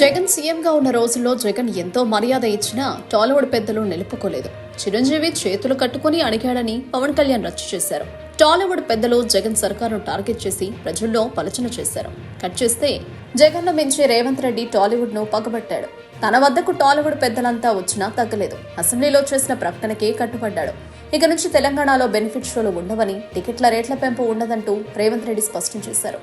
జగన్ సీఎంగా ఉన్న రోజుల్లో జగన్ ఎంతో మర్యాద ఇచ్చినా టాలీవుడ్ పెద్దలు నిలుపుకోలేదు. చిరంజీవి చేతులు కట్టుకుని అడిగాడని పవన్ కళ్యాణ్ రచ్చ చేశారు. టాలీవుడ్ పెద్దలు జగన్ సర్కారును టార్గెట్ చేసి ప్రజల్లో పలచన చేశారు. కట్ చేస్తే జగన్ను మించి రేవంత్ రెడ్డి టాలీవుడ్ను పగబట్టాడు. తన వద్దకు టాలీవుడ్ పెద్దలంతా వచ్చినా తగ్గలేదు. అసెంబ్లీలో చేసిన ప్రకటనకే కట్టుబడ్డాడు. ఇక నుంచి తెలంగాణలో బెనిఫిట్ షోలు ఉండవని టికెట్ల రేట్ల పెంపు ఉండదంటూ రేవంత్ రెడ్డి స్పష్టం చేశారు.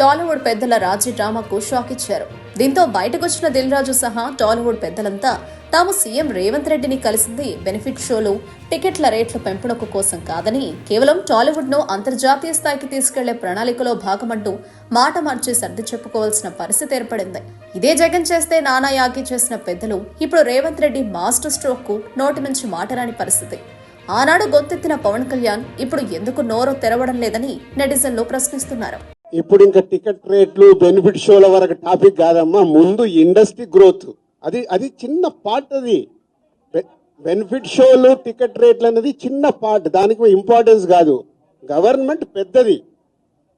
టాలీవుడ్ పెద్దల రాజీ డ్రామాకు షాక్ ఇచ్చారు. దీంతో బయటకొచ్చిన దిల్ రాజు సహా టాలీవుడ్ పెద్దలంతా తాము సీఎం రేవంత్ రెడ్డిని కలిసింది బెనిఫిట్ షోలు టికెట్ల రేట్ల పెంపునకు కోసం కాదని కేవలం టాలీవుడ్ను అంతర్జాతీయ స్థాయికి తీసుకెళ్ళే ప్రణాళికలో భాగమంటూ మాట మార్చి సర్ది చెప్పుకోవాల్సిన పరిస్థితి ఏర్పడింది. ఇదే జగన్ చేస్తే నానా యాగి చేసిన పెద్దలు ఇప్పుడు రేవంత్ రెడ్డి మాస్టర్ స్ట్రోక్కు నోటి నుంచి మాటరాని పరిస్థితి. ఆనాడు గొంతెత్తిన పవన్ కళ్యాణ్ ఇప్పుడు ఎందుకు నోరు తెరవడం లేదని నెటిజన్లు ప్రశ్నిస్తున్నారు. ఇప్పుడు ఇంకా టికెట్ రేట్లు బెనిఫిట్ షోల వరకు టాపిక్ కాదమ్మా. ముందు ఇండస్ట్రీ గ్రోత్. అది అది చిన్న పార్ట్ అది. బెనిఫిట్ షోలు టికెట్ రేట్లు అనేది చిన్న పార్ట్. దానికి ఇంపార్టెన్స్ కాదు. గవర్నమెంట్ పెద్దది.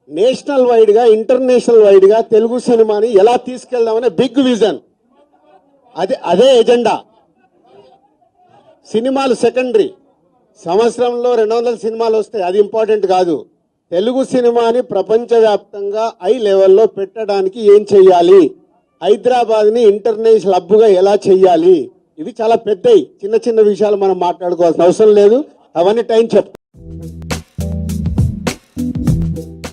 నేషనల్ వైడ్గా ఇంటర్నేషనల్ వైడ్గా తెలుగు సినిమాని ఎలా తీసుకెళ్దామనే బిగ్ విజన్. అదే అదే ఎజెండా. సినిమాలు సెకండరీ. సంవత్సరంలో రెండు వందల సినిమాలు వస్తాయి. అది ఇంపార్టెంట్ కాదు. తెలుగు సినిమాని ప్రపంచవ్యాప్తంగా ఐ లెవెల్లో పెట్టడానికి ఏం చెయ్యాలి? హైదరాబాద్ని ఇంటర్నేషనల్ హబ్గా ఎలా చెయ్యాలి? ఇవి చాలా పెద్దవి చిన్న చిన్న విషయాలు మనం మాట్లాడుకోవాల్సిన అవసరం లేదు. అవన్నీ టైం చెప్తాం